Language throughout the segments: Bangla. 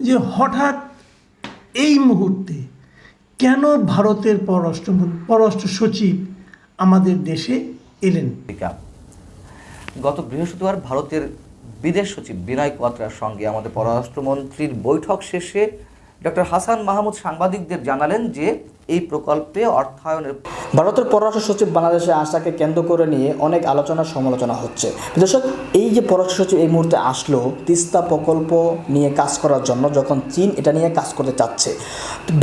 যে হঠাৎ এই মুহূর্তে কেন ভারতের পররাষ্ট্র পররাষ্ট্র সচিব আমাদের দেশে এলেন? গত বৃহস্পতিবার ভারতের বিদেশ সচিব বিনয় কোয়াত্রার সঙ্গে আমাদের পররাষ্ট্রমন্ত্রীর বৈঠক শেষে ডক্টর হাসান মাহমুদ সাংবাদিকদের জানালেন যে এই প্রকল্পে অর্থায়নের ভারতের পররাষ্ট্র সচিব বাংলাদেশে আসাকে কেন্দ্র করে নিয়ে অনেক আলোচনা সমালোচনা হচ্ছে। দর্শক, এই যে পররাষ্ট্র সচিব এই মুহূর্তে আসলো, তিস্তা প্রকল্প নিয়ে কাজ করার জন্য যখন চীন এটা নিয়ে কাজ করতে চাচ্ছে,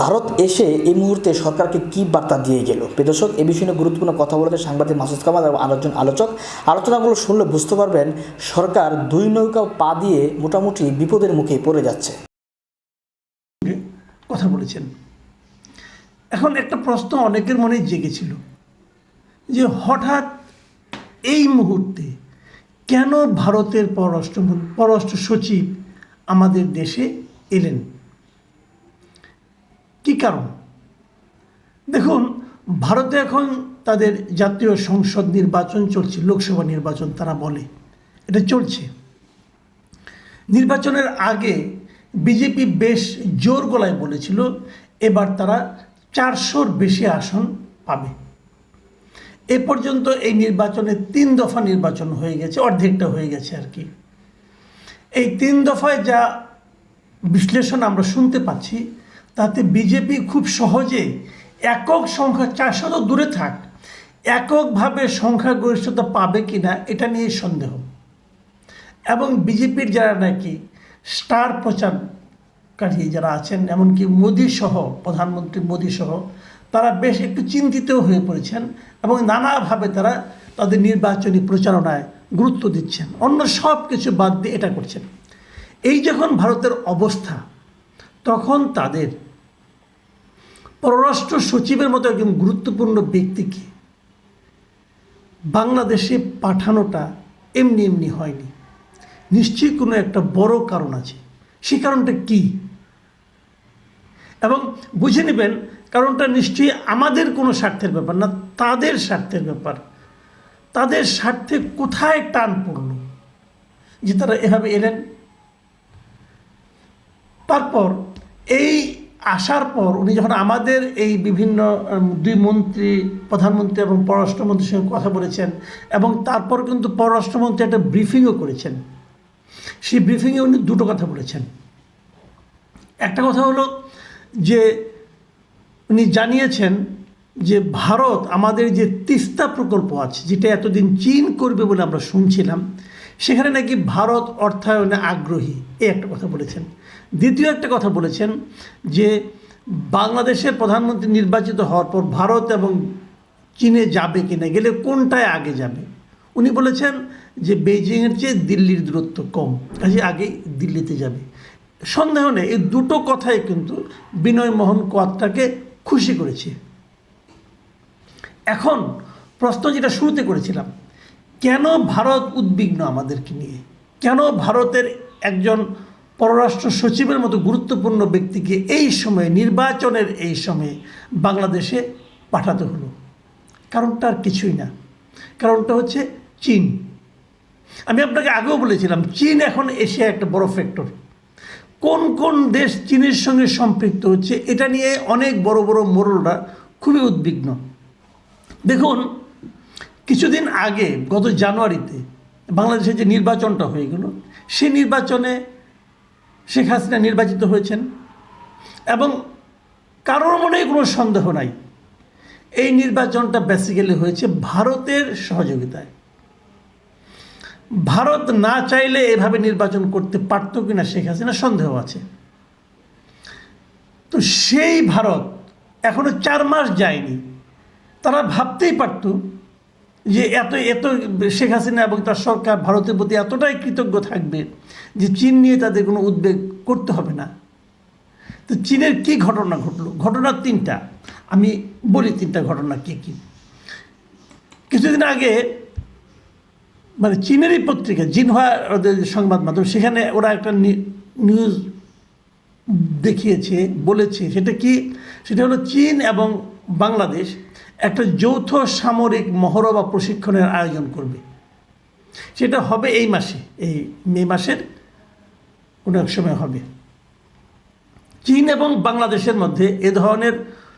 ভারত এসে এই মুহূর্তে সরকারকে কি বার্তা দিয়ে গেল? দর্শক, এ বিষয়ে গুরুত্বপূর্ণ কথা বলেছে সাংবাদিক মাসুদ কামাল এবং আরেকজন আলোচক। আলোচনাগুলো শুনলে বুঝতে পারবেন, সরকার দুই নৌকা পা দিয়ে মোটামুটি বিপদের মুখে পড়ে যাচ্ছে। কথা বলেছেন। এখন একটা প্রশ্ন অনেকের মনে জেগেছিল যে হঠাৎ এই মুহূর্তে কেন ভারতের পররাষ্ট্র পররাষ্ট্র সচিব আমাদের দেশে এলেন? কি কারণ? দেখুন, ভারতে এখন তাদের জাতীয় সংসদ নির্বাচন চলছে, লোকসভা নির্বাচন তারা বলে। এটা চলছে। নির্বাচনের আগে বিজেপি বেশ জোর গলায় বলেছিল, এবার তারা চারশোর বেশি আসন পাবে। এ পর্যন্ত এই নির্বাচনে তিন দফা নির্বাচন হয়ে গেছে, অর্ধেকটা হয়ে গেছে আর কি। এই তিন দফায় যা বিশ্লেষণ আমরা শুনতে পাচ্ছি, তাতে বিজেপি খুব সহজে একক সংখ্যা চারশো তো দূরে থাক, এককভাবে সংখ্যাগরিষ্ঠতা পাবে কিনা এটা নিয়ে সন্দেহ। এবং বিজেপির যারা নাকি স্টার প্রচারকারী যারা আছেন, এমনকি মোদী সহ, প্রধানমন্ত্রী মোদী সহ, তারা বেশ একটু চিন্তিত হয়ে পড়েছেন এবং নানাভাবে তারা তাদের নির্বাচনী প্রচারণায় গুরুত্ব দিচ্ছেন। অন্য সব কিছু বাদ দিয়ে এটা করছেন। এই যখন ভারতের অবস্থা, তখন তাদের পররাষ্ট্র সচিবের মতো একজন গুরুত্বপূর্ণ ব্যক্তিকে বাংলাদেশে পাঠানোটা এমনি এমনি হয়নি। নিশ্চয়ই কোনো একটা বড় কারণ আছে। সেই কারণটা কি? এবং বুঝে নেবেন, কারণটা নিশ্চয়ই আমাদের কোনো স্বার্থের ব্যাপার না, তাদের স্বার্থের ব্যাপার। তাদের স্বার্থে কোথায় টান পড়ল? যে তারা এভাবে এলেন। তারপর এই আসার পর উনি যখন আমাদের এই বিভিন্ন দুই মন্ত্রী, প্রধানমন্ত্রী এবং পররাষ্ট্রমন্ত্রীর সঙ্গে কথা বলেছেন এবং তারপর কিন্তু পররাষ্ট্রমন্ত্রী একটা ব্রিফিংও করেছেন। সেই ব্রিফিংয়ে উনি দুটো কথা বলেছেন। একটা কথা হলো যে উনি জানিয়েছেন যে ভারত আমাদের যে তিস্তা প্রকল্প আছে, যেটা এতদিন চীন করবে বলে আমরা শুনছিলাম, সেখানে নাকি ভারত অর্থায়নে আগ্রহী। এই একটা কথা বলেছেন। দ্বিতীয় একটা কথা বলেছেন যে বাংলাদেশের প্রধানমন্ত্রী নির্বাচিত হওয়ার পর ভারত এবং চীনে যাবে কিনা, গেলে কোনটায় আগে যাবে? উনি বলেছেন যে বেইজিংয়ের চেয়ে দিল্লির দূরত্ব কম কাজে আগে দিল্লিতে যাবে। সন্দেহ নেই, এই দুটো কথাই কিন্তু বিনয় মোহন কোয়াত্রাকে খুশি করেছে। এখন প্রশ্ন যেটা শুরুতে করেছিলাম, কেন ভারত উদ্বিগ্ন আমাদেরকে নিয়ে? কেন ভারতের একজন পররাষ্ট্র সচিবের মতো গুরুত্বপূর্ণ ব্যক্তিকে এই সময়ে, নির্বাচনের এই সময়ে বাংলাদেশে পাঠাতে হলো? কারণটা আর কিছুই না। কারণটা হচ্ছে চীন। আমি আপনাকে আগেও বলেছিলাম, চীন এখন এশিয়া একটা বড় ফ্যাক্টর কোন কোন দেশ চীনের সঙ্গে সম্পৃক্ত হচ্ছে, এটা নিয়ে অনেক বড় বড় মোড়লরা খুবই উদ্বিগ্ন। দেখুন, কিছুদিন আগে, গত জানুয়ারিতে বাংলাদেশে যে নির্বাচনটা হয়ে গেল, সেই নির্বাচনে শেখ হাসিনা নির্বাচিত হয়েছেন। এবং কারোর মনে কোনো সন্দেহ নাই, এই নির্বাচনটা বেসিক্যালি হয়েছে ভারতের সহযোগিতায়। ভারত না চাইলে এভাবে নির্বাচন করতে পারত কি না শেখ হাসিনা সন্দেহ আছে। তো সেই ভারত এখনও চার মাস যায়নি। তারা ভাবতেই পারত যে এত এত শেখ হাসিনা এবং তার সরকার ভারতের প্রতি এতটাই কৃতজ্ঞ থাকবে যে চীন নিয়ে তাদের কোনো উদ্বেগ করতে হবে না। তো চীনের কি ঘটনা ঘটলো? ঘটনা তিনটা। আমি বলি তিনটা ঘটনা কি কি। কিছুদিন আগে মানে চীনেরই পত্রিকা, জিনহা ওদের সংবাদ মাধ্যম, সেখানে ওরা একটা নিউজ দেখিয়েছে, বলেছে। সেটা কি? সেটা হলো চীন এবং বাংলাদেশ একটা যৌথ সামরিক মহড়া বা প্রশিক্ষণের আয়োজন করবে। সেটা হবে এই মাসে, এই মে মাসের কোনো এক সময় হবে। চীন এবং বাংলাদেশের মধ্যে এ ধরনের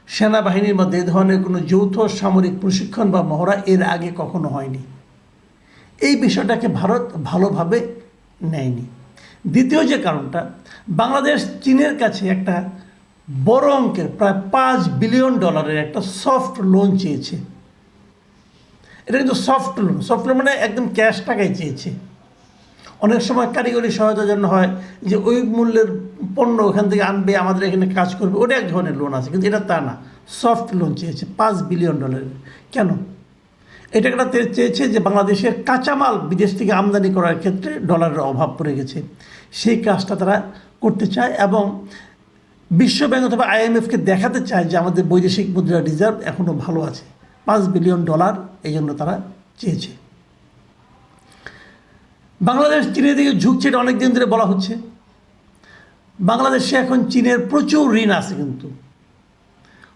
সেনাবাহিনীর মধ্যে এ ধরনের কোনো যৌথ সামরিক প্রশিক্ষণ বা মহড়া এর আগে কখনো হয়নি। এই বিষয়টাকে ভারত ভালোভাবে নেয়নি। দ্বিতীয় যে কারণটা, বাংলাদেশ চীনের কাছে একটা বড় অঙ্কের প্রায় পাঁচ বিলিয়ন ডলারের একটা সফট লোন চেয়েছে। এটা কিন্তু সফট লোন সফট লোন মানে একদম ক্যাশ টাকায় চেয়েছে। অনেক সময় কারিগরি সহায়তার জন্য হয় যে ওই মূল্যের পণ্য ওখান থেকে আনবে, আমাদের এখানে কাজ করবে, ওটা এক ধরনের লোন আছে, কিন্তু এটা তা না। সফট লোন চেয়েছে পাঁচ বিলিয়ন ডলারের। কেন? এটা একটা চেয়েছে যে বাংলাদেশের কাঁচামাল বিদেশ থেকে আমদানি করার ক্ষেত্রে ডলারের অভাব পড়ে গেছে। সেই কাজটা তারা করতে চায় এবং বিশ্বব্যাংক অথবা আইএমএফকে দেখাতে চায় যে আমাদের বৈদেশিক মুদ্রা রিজার্ভ এখনও ভালো আছে। পাঁচ বিলিয়ন ডলার এই জন্য তারা চেয়েছে। বাংলাদেশ চীনের দিকে ঝুঁকছে এটা অনেক দিন ধরে বলা হচ্ছে। বাংলাদেশে এখন চীনের প্রচুর ঋণ আছে কিন্তু।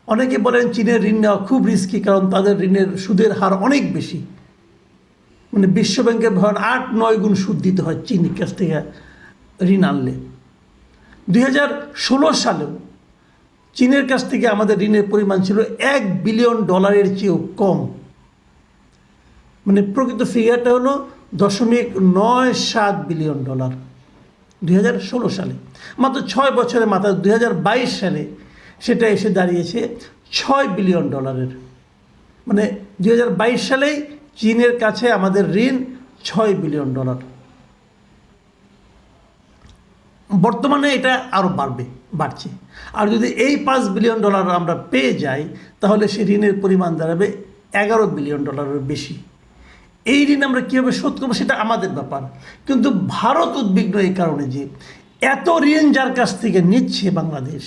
অনেকে বলেন চীনের ঋণ নেওয়া খুব রিস্কি কারণ তাদের ঋণের সুদের হার অনেক বেশি। মানে বিশ্বব্যাংকের ধরেন আট নয় গুণ সুদ দিতে হয় চীনের কাছ থেকে ঋণ আনলে। দুই হাজার ষোলো সালেও চীনের কাছ থেকে আমাদের ঋণের পরিমাণ ছিল এক বিলিয়ন ডলারের চেয়েও কম। মানে প্রকৃত ফিগারটা হলো দশমিক নয় সাত বিলিয়ন ডলার দুই হাজার ষোলো সালে। মাত্র ছয় বছরের মাথায় দুই হাজার বাইশ সালে সেটা এসে দাঁড়িয়েছে ছয় বিলিয়ন ডলারের। মানে দু হাজার বাইশ সালেই চীনের কাছে আমাদের ঋণ ছয় বিলিয়ন ডলার। বর্তমানে এটা আরও বাড়বে, বাড়ছে। আর যদি এই পাঁচ বিলিয়ন ডলার আমরা পেয়ে যাই, তাহলে সে ঋণের পরিমাণ দাঁড়াবে এগারো বিলিয়ন ডলারের বেশি। এই ঋণ আমরা কীভাবে শোধ করব সেটা আমাদের ব্যাপার। কিন্তু ভারত উদ্বিগ্ন এই কারণে যে এত ঋণ যার কাছ থেকে নিচ্ছে বাংলাদেশ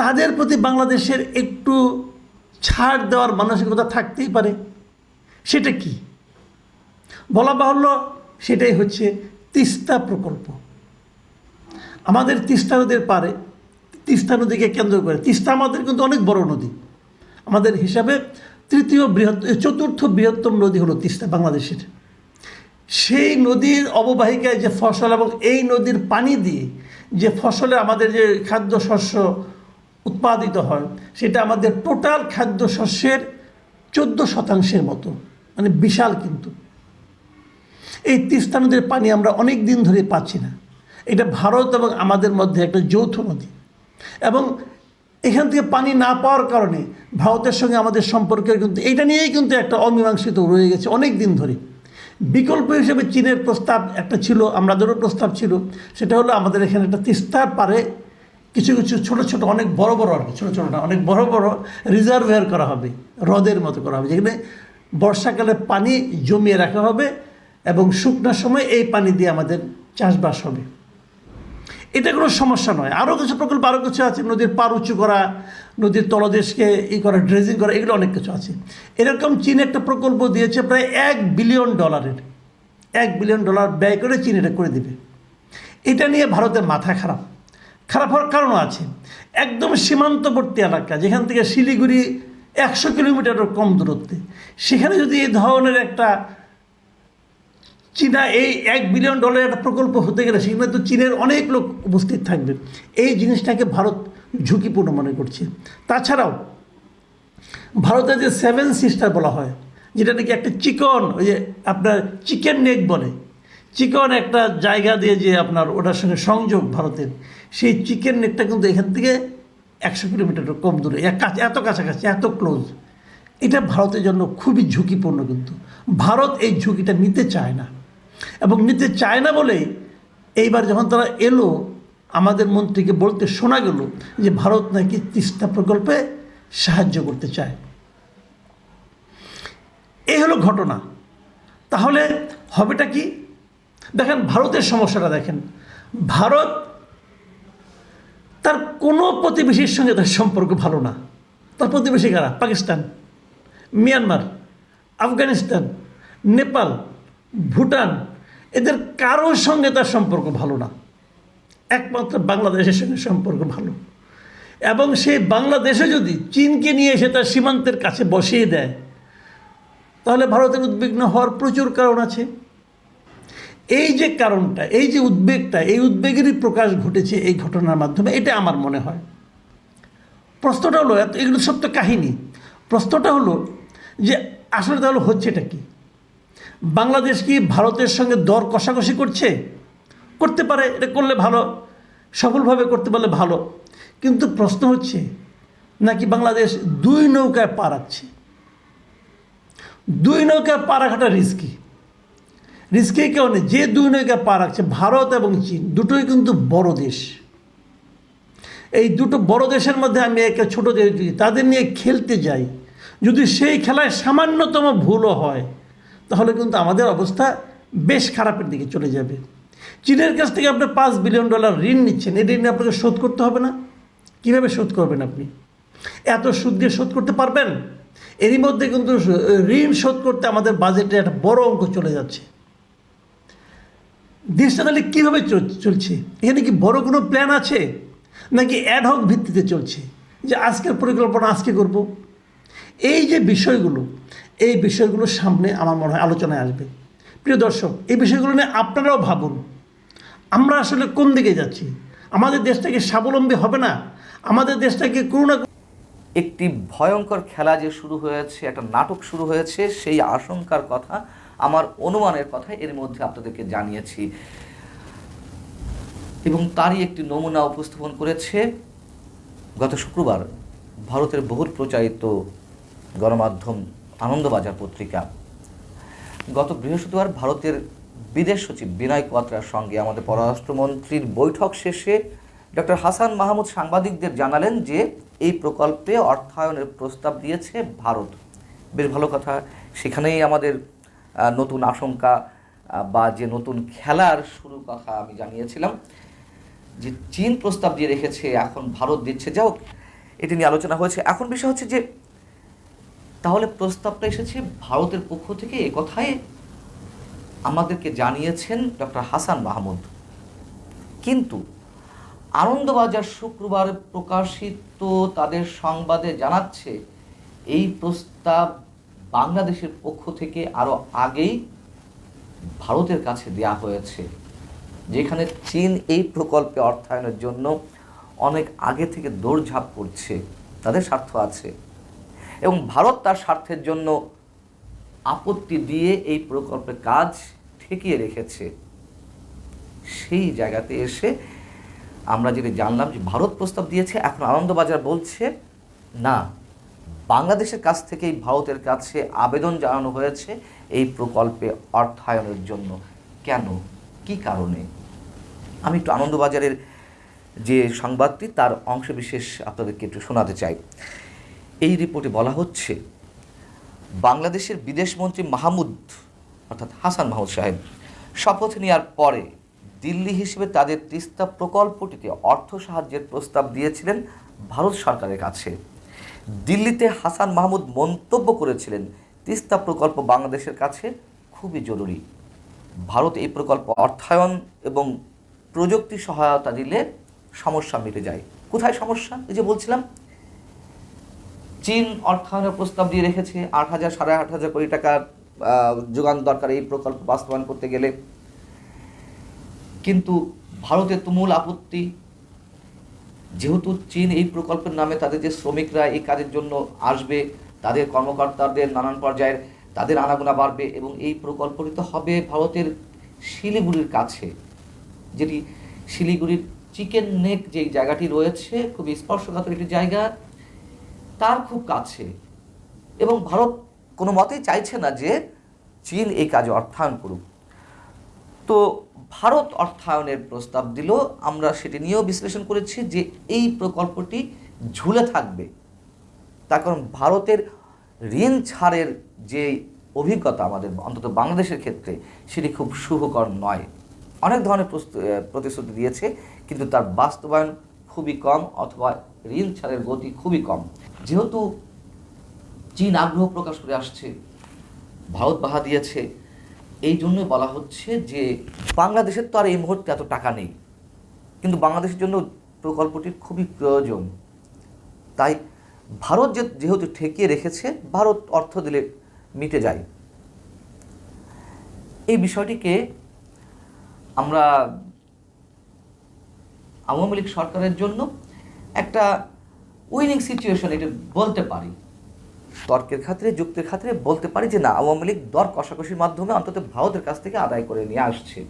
তাদের প্রতি বাংলাদেশের একটু ছাড় দেওয়ার মানসিকতা থাকতেই পারে। সেটা কি? বলা বাহুল্য, সেটাই হচ্ছে তিস্তা প্রকল্প। আমাদের তিস্তা নদীর পারে তিস্তা নদীকে কেন্দ্র করে, তিস্তা আমাদের কিন্তু অনেক বড় নদী। আমাদের হিসাবে তৃতীয় বৃহৎ চতুর্থ বৃহত্তম নদী হলো তিস্তা বাংলাদেশের। সেই নদীর অববাহিকায় যে ফসল এবং এই নদীর পানি দিয়ে যে ফসলে আমাদের যে খাদ্য শস্য উৎপাদিত হয়, সেটা আমাদের টোটাল খাদ্য শস্যের চোদ্দ শতাংশের মতো মানে বিশাল কিন্তু। এই তিস্তা নদীর পানি আমরা অনেক দিন ধরে পাচ্ছি না। এটা ভারত এবং আমাদের মধ্যে একটা যৌথ নদী। এবং এখান থেকে পানি না পাওয়ার কারণে ভারতের সঙ্গে আমাদের সম্পর্কের কিন্তু এটা নিয়েই কিন্তু একটা অমীমাংসিত রয়ে গেছে অনেক দিন ধরে। বিকল্প হিসেবে চীনের প্রস্তাব একটা ছিল আমাদেরও প্রস্তাব ছিল, সেটা হলো আমাদের এখানে একটা তিস্তার পারে কিছু কিছু ছোট ছোট, অনেক বড় বড় আর কি, ছোটো ছোটো অনেক বড় বড় রিজার্ভেয়ার করা হবে, হ্রদের মতো করা হবে, যেখানে বর্ষাকালে পানি জমিয়ে রাখা হবে এবং শুকনার সময় এই পানি দিয়ে আমাদের চাষবাস হবে। এটা কোনো সমস্যা নয়। আরও কিছু প্রকল্প আরও কিছু আছে, নদীর পার উঁচু করা, নদীর তলদেশকে ই করা ড্রেজিং করা, এগুলো অনেক কিছু আছে। এরকম চীন একটা প্রকল্প দিয়েছে প্রায় এক বিলিয়ন ডলারের এক বিলিয়ন ডলার ব্যয় করে চীন এটা করে দিবে। এটা নিয়ে ভারতের মাথা খারাপ। খারাপ হওয়ার কারণও আছে। একদম সীমান্তবর্তী এলাকা, যেখান থেকে শিলিগুড়ি একশো কিলোমিটারও কম দূরত্বে। সেখানে যদি এই ধরনের একটা চীনা, এই এক বিলিয়ন ডলারের একটা প্রকল্প হতে গেলে সেখানে তো চীনের অনেক লোক উপস্থিত থাকবে। এই জিনিসটাকে ভারত ঝুঁকিপূর্ণ মনে করছে। তাছাড়াও ভারতের যে সেভেন সিস্টার বলা হয়, যেটা নাকি একটা চিকন, ওই যে আপনার চিকেন নেক বলে চিকন একটা জায়গা দিয়ে যে আপনার ওটার সঙ্গে সংযোগ ভারতের, সেই চিকেন নেটটা কিন্তু এখান থেকে একশো কিলোমিটারের কম দূরে এত কাছাকাছি, এত ক্লোজ এটা ভারতের জন্য খুবই ঝুঁকিপূর্ণ কিন্তু। ভারত এই ঝুঁকিটা নিতে চায় না। এবং নিতে চায় না বলেই এইবার যখন তারা এলো, আমাদের মন্ত্রীকে বলতে শোনা গেল যে ভারত নাকি তিস্তা প্রকল্পে সাহায্য করতে চায়। এই হলো ঘটনা। তাহলে হবেটা কি? দেখেন ভারতের সমস্যাটা দেখেন। ভারত তার কোনো প্রতিবেশীর সঙ্গে তার সম্পর্ক ভালো না। তার প্রতিবেশী কারা? পাকিস্তান, মিয়ানমার, আফগানিস্তান, নেপাল, ভুটান। এদের কারোর সঙ্গে তার সম্পর্ক ভালো না। একমাত্র বাংলাদেশের সঙ্গে সম্পর্ক ভালো। এবং সেই বাংলাদেশে যদি চীনকে নিয়ে এসে তার সীমান্তের কাছে বসিয়ে দেয়, তাহলে ভারতের উদ্বিগ্ন হওয়ার প্রচুর কারণ আছে। এই যে কারণটা, এই যে উদ্বেগটা, এই উদ্বেগেরই প্রকাশ ঘটেছে এই ঘটনার মাধ্যমে, এটা আমার মনে হয়। প্রশ্নটা হলো, এত এগুলো তো কাহিনী। প্রশ্নটা হলো যে আসলে তাহলে হচ্ছেটা কি? বাংলাদেশ কি ভারতের সঙ্গে দর কষাকষি করছে? করতে পারে, এটা করলে ভালো, সফলভাবে করতে পারলে ভালো। কিন্তু প্রশ্ন হচ্ছে, নাকি বাংলাদেশ দুই নৌকায় পা রাখছে? দুই নৌকায় পা রাখাটা রিস্কি রিস্কি কারণে যে দুই নৌকায় পা রাখছে, ভারত এবং চীন, দুটোই কিন্তু বড় দেশ। এই দুটো বড় দেশের মধ্যে আমি একে ছোট দেশ তাদের নিয়ে খেলতে যাই। যদি সেই খেলায় সামান্যতম ভুলও হয়, তাহলে কিন্তু আমাদের অবস্থা বেশ খারাপের দিকে চলে যাবে। চীনের কাছ থেকে আপনি পাঁচ বিলিয়ন ডলার ঋণ নিচ্ছেন, এই ঋণ আপনাকে শোধ করতে হবে না? কীভাবে শোধ করবেন আপনি? এত সুদ দিয়ে শোধ করতে পারবেন? এরই মধ্যে কিন্তু ঋণ শোধ করতে আমাদের বাজেটে একটা বড় অঙ্ক চলে যাচ্ছে। দেশটা তাহলে কীভাবে চল- চলছে? এখানে কি বড় কোনো প্ল্যান আছে? নাকি অ্যাডহক ভিত্তিতে চলছে? যে আজকের পরিকল্পনা আজকে করব? এই যে বিষয়গুলো, এই বিষয়গুলো সামনে আমার মনে হয় আলোচনায় আসবে। প্রিয় দর্শক, এই বিষয়গুলো নিয়ে আপনারাও ভাবুন। আমরা আসলে কোন দিকে যাচ্ছি? আমাদের দেশটা কি স্বাবলম্বী হবে না? আমাদের দেশটাকে কোনো না একটি ভয়ঙ্কর খেলা যে শুরু হয়েছে, একটা নাটক শুরু হয়েছে, সেই আশঙ্কার কথা, আমার অনুমানের কথা এর মধ্যে আপনাদেরকে জানিয়েছি। এবং তারই একটি নমুনা উপস্থাপন করেছে গত শুক্রবার ভারতের বহুল প্রচারিত গণমাধ্যম আনন্দবাজার পত্রিকা। গত বৃহস্পতিবার ভারতের বিদেশ সচিব বিনয় কোয়াত্রার সঙ্গে আমাদের পররাষ্ট্রমন্ত্রীর বৈঠক শেষে ডক্টর হাসান মাহমুদ সাংবাদিকদের জানালেন যে এই প্রকল্পে অর্থায়নের প্রস্তাব দিয়েছে ভারত। বেশ ভালো কথা। সেখানেই আমাদের নতুন আশঙ্কা বা যে নতুন খেলার শুরু কথা আমি জানিয়েছিলাম, যে চীন প্রস্তাব দিয়ে রেখেছে, এখন ভারত দিচ্ছে। যাও এটি নিয়ে আলোচনা হয়েছে। এখন বিষয় হচ্ছে যে, তাহলে প্রস্তাবটা এসেছে ভারতের পক্ষ থেকে এ কথাই আমাদেরকে জানিয়েছেন ডক্টর হাসান মাহমুদ। কিন্তু আনন্দবাজার শুক্রবার প্রকাশিত তাদের সংবাদে জানাচ্ছে, এই প্রস্তাব বাংলাদেশের পক্ষ থেকে আরও আগেই ভারতের কাছে দেয়া হয়েছে, যেখানে চীন এই প্রকল্পে অর্থায়নের জন্য অনেক আগে থেকে দৌড়ঝাঁপ করছে, তাদের স্বার্থ আছে। এবং ভারত তার স্বার্থের জন্য আপত্তি দিয়ে এই প্রকল্পের কাজ ঠেকিয়ে রেখেছে। সেই জায়গাতে এসে আমরা যেটা জানলাম যে ভারত প্রস্তাব দিয়েছে, এখন আনন্দবাজার বলছে, না, বাংলাদেশের কাছ থেকেই ভারতের কাছে আবেদন জানানো হয়েছে এই প্রকল্পে অর্থায়নের জন্য। কেন? কি কারণে? আমি একটু আনন্দবাজারের যে সংবাদটি, তার অংশবিশেষ আপনাদেরকে একটু শোনাতে চাই। এই রিপোর্টে বলা হচ্ছে, বাংলাদেশের বিদেশমন্ত্রী মাহমুদ, অর্থাৎ হাসান মাহমুদ সাহেব, শপথ নেওয়ার পরে দিল্লি হিসেবে তাদের তিস্তা প্রকল্পটিতে অর্থ সাহায্যের প্রস্তাব দিয়েছিলেন ভারত সরকারের কাছে। দিল্লিতে হাসান মাহমুদ মন্তব্য করেছিলেন, তিস্তা প্রকল্প বাংলাদেশের কাছে খুবই জরুরি। ভারত এই প্রকল্প অর্থায়ন এবং প্রযুক্তি সহায়তা দিলে সমস্যা মিটে যায়। কোথায় সমস্যা? এই যে বলছিলাম, চীন অর্থায়নের প্রস্তাব দিয়ে রেখেছে, আট হাজার সাড়ে আট হাজার কোটি টাকার যোগান দরকার এই প্রকল্প বাস্তবায়ন করতে গেলে। কিন্তু ভারতের তুমুল আপত্তি। যেহেতু চীন এই প্রকল্পের নামে তাদের যে শ্রমিকরা এই কাজের জন্য আসবে, তাদের কর্মকর্তাদের নানান পর্যায়ের তাদের আনাগোনা বাড়বে এবং এই প্রকল্পটি তো হবে ভারতের শিলিগুড়ির কাছে, যেটি শিলিগুড়ির চিকেন নেক যে জায়গাটি রয়েছে, খুব স্পর্শকাতর একটি জায়গা, তার খুব কাছে। এবং ভারত কোনো মতেই চাইছে না যে চীন এই কাজে অর্থায়ন করুক। তো ভারত অর্থায়নের প্রস্তাব দিল। আমরা সেটি নিয়েও বিশ্লেষণ করেছি যে এই প্রকল্পটি ঝুলে থাকবে। তার কারণ ভারতের ঋণ ছাড়ের যে অভিজ্ঞতা আমাদের অন্তত বাংলাদেশের ক্ষেত্রে, সেটি খুব শুভকর নয়। অনেক ধরনের প্রতিশ্রুতি দিয়েছে, কিন্তু তার বাস্তবায়ন খুবই কম অথবা ঋণ ছাড়ের গতি খুবই কম। যেহেতু চীন আগ্রহ প্রকাশ করে আসছে, ভারত বাহা দিয়েছে এই জন্যই বলা হচ্ছে যে বাংলাদেশের তো আর এই মুহূর্তে এত টাকা নেই। কিন্তু বাংলাদেশের জন্য প্রকল্পটির খুবই প্রয়োজন। তাই ভারত যে, যেহেতু ঠেকিয়ে রেখেছে, ভারত অর্থ দিলে মিটে যায়। এই বিষয়টিকে আমরা আওয়ামী লীগ সরকারের জন্য একটা উইনিং সিচুয়েশন এটা বলতে পারি। তর্কের খাতিরে, যুক্তির খাতিরে বলতে পারি যে না, আওয়ামী লীগ দর কষাকষির মাধ্যমে অন্তত ভারতের কাছ থেকে আদায় করে নিয়ে আসছে।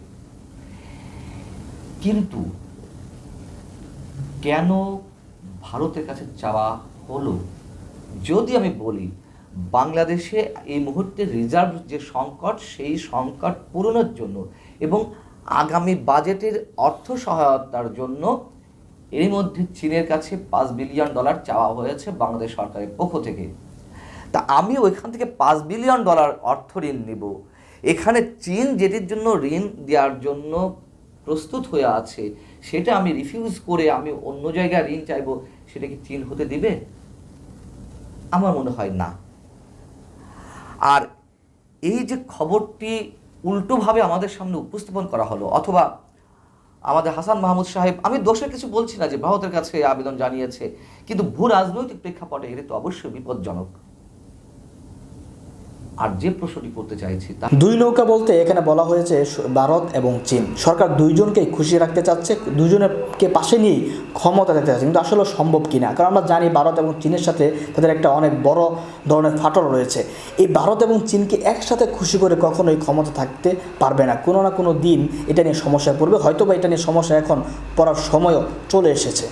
কিন্তু কেন ভারতের কাছে চাওয়া হলো? যদি আমি বলি, বাংলাদেশে এই মুহূর্তে রিজার্ভ যে সংকট, সেই সংকট পূরণের জন্য এবং আগামী বাজেটের অর্থ সহায়তার জন্য এর মধ্যে চীনের কাছে পাঁচ বিলিয়ন ডলার চাওয়া হয়েছে বাংলাদেশ সরকারের পক্ষ থেকে। তা আমি ওইখান থেকে পাঁচ বিলিয়ন ডলার অর্থ ঋণ নেব। এখানে চীন যেটির জন্য ঋণ দেওয়ার জন্য প্রস্তুত হয়ে আছে, সেটা আমি রিফিউজ করে আমি অন্য জায়গায় ঋণ চাইব, সেটা কি চীন হতে দিবে? আমার মনে হয় না। আর এই যে খবরটি উল্টোভাবে আমাদের সামনে উপস্থাপন করা হলো, অথবা আমাদের হাসান মাহমুদ সাহেব, আমি দোষের কিছু বলছি না যে ভারতের কাছে আবেদন জানিয়েছে, কিন্তু ভূ রাজনৈতিক প্রেক্ষাপটে এটা তো অবশ্যই বিপজ্জনক। আর যে প্রশ্নটি করতে চাইছি তা দুই নৌকা বলতে এখানে বলা হয়েছে ভারত এবং চীন। সরকার দুইজনকেই খুশি রাখতে চাচ্ছে দুজনেরকে পাশে নিয়েই ক্ষমতা দিতে চাচ্ছে, কিন্তু আসলে সম্ভব কিনা? কারণ আমরা জানি ভারত এবং চীনের সাথে তাদের একটা অনেক বড় ধরনের ফাটল রয়েছে। এই ভারত এবং চীনকে একসাথে খুশি করে কখনোই ক্ষমতা থাকতে পারবে না। কোনো না কোনো দিন এটা নিয়ে সমস্যায় পড়বে। হয়তো বা এটা নিয়ে সমস্যা এখন পড়ার সময়ও চলে এসেছে।